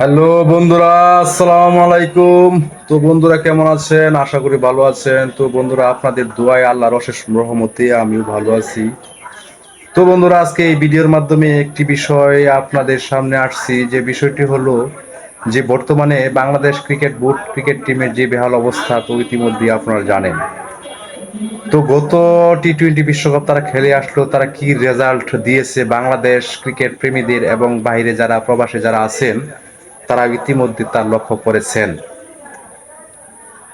Hello বন্ধুরা, আসসালামু আলাইকুম। তো বন্ধুরা, কেমন আছেন? আশা করি ভালো আছেন। তো বন্ধুরা, আপনাদের দোয়ায় আল্লাহর অশেষ রহমতে আমিও ভালো আছি। তো বন্ধুরা, আজকে এই ভিডিওর মাধ্যমে একটি বিষয় আপনাদের সামনে আসছি। যে বিষয়টি হলো যে বর্তমানে বাংলাদেশ ক্রিকেট বোর্ড ক্রিকেট টিমের যে বেহাল অবস্থা, তো ইতিমধ্যে আপনারা জানেন। তো গত টি টোয়েন্টি বিশ্বকাপ তারা খেলে আসলো, তারা কি রেজাল্ট দিয়েছে বাংলাদেশ ক্রিকেট প্রেমীদের এবং বাইরে যারা, প্রবাসে যারা আছেন তারা ইতিমধ্যে তার লক্ষ্য করেছেন।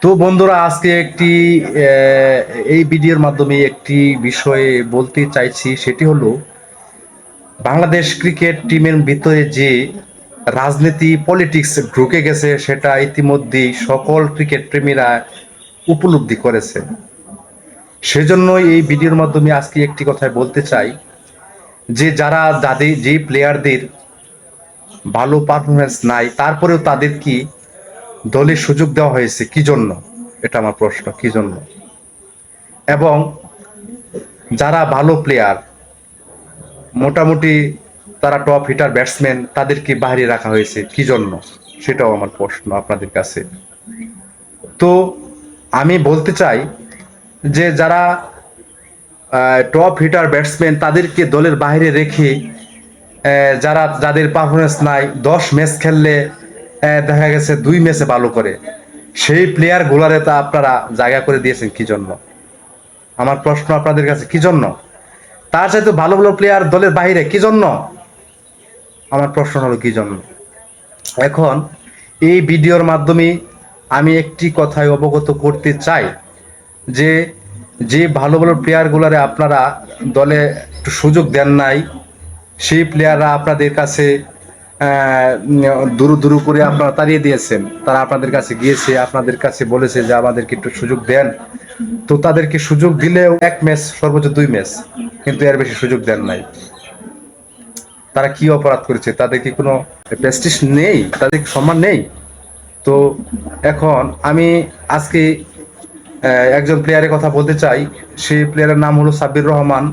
তো বন্ধুরা, আজকে একটি এই ভিডিওর মাধ্যমে একটি বিষয়ে বলতে চাইছি, সেটি হলো, বাংলাদেশ ক্রিকেট টিমের ভিতরে যে রাজনীতি, পলিটিক্স ঢুকে গেছে, সেটা ইতিমধ্যেই সকল ক্রিকেট প্রেমীরা উপলব্ধি করেছে। সেজন্য এই ভিডিওর মাধ্যমে আজকে একটি কথাই বলতে চাই যে, যারা যাদের যে প্লেয়ারদের ভালো পারফরমেন্স নাই, তারপরেও তাদের কি দলে সুযোগ দেওয়া হয়েছে? কি জন্য? এটা আমার প্রশ্ন, কি জন্য? এবং যারা ভালো প্লেয়ার মোটামুটি তারা টপ হিটার ব্যাটসম্যান তাদেরকে বাইরে রাখা হয়েছে, কি জন্য? সেটাও আমার প্রশ্ন আপনাদের কাছে। তো আমি বলতে চাই যে যারা টপ হিটার ব্যাটসম্যান তাদেরকে দলের বাইরে রেখে যারা, যাদের পারফরমেন্স নাই, দশ ম্যাচ খেললে দেখা গেছে দুই ম্যাচে ভালো করে। সেই প্লেয়ার গুলারে তা আপনারা জায়গা করে দিয়েছেন কি জন্য? আমার প্রশ্ন আপনাদের কাছে, কি জন্য? তার চাইতে ভালো ভালো প্লেয়ার দলের বাইরে কি জন্য? আমার প্রশ্ন হলো, কি জন্য? এখন, এই ভিডিওর মাধ্যমে আমি একটি কথাই অবগত করতে চাই যে যে ভালো ভালো প্লেয়ারগুলারে আপনারা দলে একটু সুযোগ দেন নাই সেই প্লেয়াররা আপনাদের কাছে দুরু দুরু করে আপনারা তাড়িয়ে দিয়েছেন। তারা আপনাদের কাছে গিয়েছে, আপনাদের কাছে বলেছে যে আমাদেরকে একটু সুযোগ দেন। তো তাদেরকে সুযোগ দিলেও এক ম্যাচ, সর্বোচ্চ দুই ম্যাচ, কিন্তু এর বেশি সুযোগ দেন নাই। তারা কি অপরাধ করেছে? তাদের কি কোনো প্রেস্টিজ নেই? তাদের সম্মান নেই? তো এখন আমি আজকে একজন প্লেয়ারের কথা বলতে চাই। সেই প্লেয়ারের নাম হলো সাব্বির রহমান।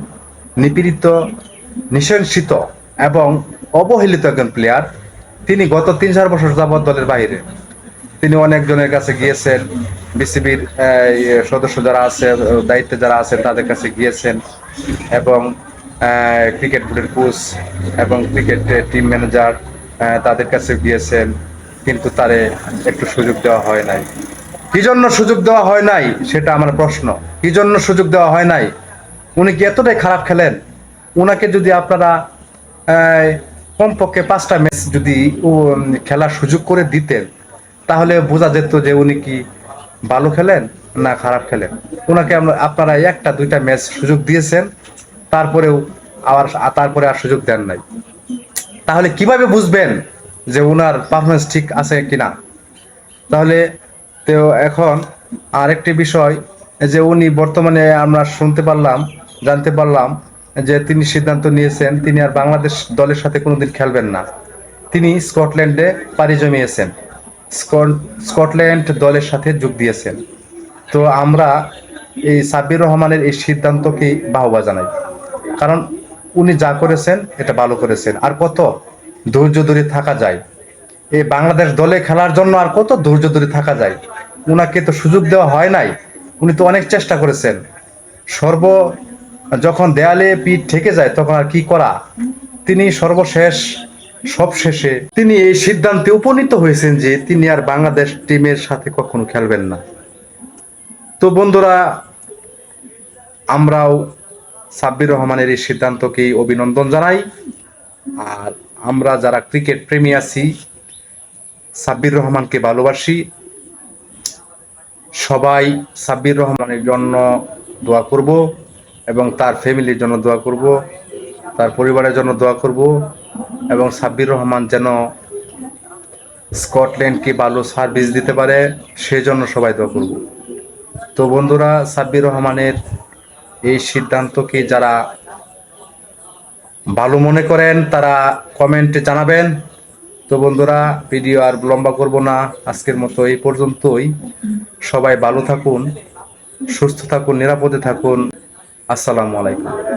নিপীড়িত নিশংসিত এবং অবহেলিত একজন প্লেয়ার তিনি গত তিন চার বছর যাবৎ দলের বাইরে। তিনি অনেকজনের কাছে গিয়েছেন, বিসিবির সদস্য যারা আছে, দায়িত্বে যারা আছেন, তাদের কাছে গিয়েছেন এবং ক্রিকেট বোর্ডের কোচ এবং ক্রিকেট টিম ম্যানেজার তাদের কাছে গিয়েছেন, কিন্তু তারে একটু সুযোগ দেওয়া হয় নাই। কি জন্য সুযোগ দেওয়া হয় নাই? সেটা আমার প্রশ্ন। কি জন্য সুযোগ দেওয়া হয় নাই? উনি কি এতটাই খারাপ খেলেন? উনাকে যদি আপনারা কমপক্ষে পাঁচটা ম্যাচ যদি খেলার সুযোগ করে দিতেন, তাহলে বোঝা যেত যে উনি কি ভালো খেলেন না খারাপ খেলেন। ওনাকে আমরা- আপনারা একটা, দুইটা ম্যাচ সুযোগ দিয়েছেন, তারপরেও আবার, তারপরে আর সুযোগ দেন নাই। তাহলে কীভাবে বুঝবেন যে ওনার পারফরমেন্স ঠিক আছে কিনা? তাহলে তো এখন আরেকটি বিষয়, যে উনি বর্তমানে আমরা শুনতে পারলাম, জানতে পারলাম যে তিনি সিদ্ধান্ত নিয়েছেন, তিনি আর বাংলাদেশ দলের সাথে কোনোদিন খেলবেন না। তিনি স্কটল্যান্ডে পাড়ি জমিয়েছেন। স্কটল্যান্ড দলের সাথে যোগ দিয়েছেন। তো আমরা এই সাব্বির রহমানের এই সিদ্ধান্তকেই বাহবা জানাই। কারণ উনি যা করেছেন, এটা ভালো করেছেন। আর কত ধৈর্য ধরে থাকা যায়। এই বাংলাদেশ দলে খেলার জন্য আর কত ধৈর্য ধরে থাকা যায়। উনাকে তো সুযোগ দেওয়া হয় নাই। উনি তো অনেক চেষ্টা করেছেন। সর্ব যখন দেয়ালে পিঠ ঠেকে যায়, তখন আর কি করা? তিনি সর্বশেষ সব শেষে তিনি এই সিদ্ধান্তে উপনীত হয়েছেন যে তিনি আর বাংলাদেশ টিমের সাথে কখনো খেলবেন না। তো বন্ধুরা, আমরাও সাব্বির রহমানের এই সিদ্ধান্তকেই অভিনন্দন জানাই। আর আমরা যারা ক্রিকেট প্রেমী আছি, সাব্বির রহমানকে ভালোবাসি। সবাই সাব্বির রহমানের জন্য দোয়া করব। এবং তার ফ্যামিলির জন্য দোয়া করব, তার পরিবারের জন্য দোয়া করব এবং সাব্বির রহমান যেন স্কটল্যান্ডকে ভালো সার্ভিস দিতে পারে সেজন্য সবাই দোয়া করব। তো বন্ধুরা, সাব্বির রহমানের এই সিদ্ধান্তকে যারা ভালো মনে করেন তারা কমেন্টে জানাবেন। তো বন্ধুরা, ভিডিও আর লম্বা করব না, আজকের মতো এই পর্যন্তই। সবাই ভালো থাকুন, সুস্থ থাকুন, নিরাপদে থাকুন। আসসালামু আলাইকুম।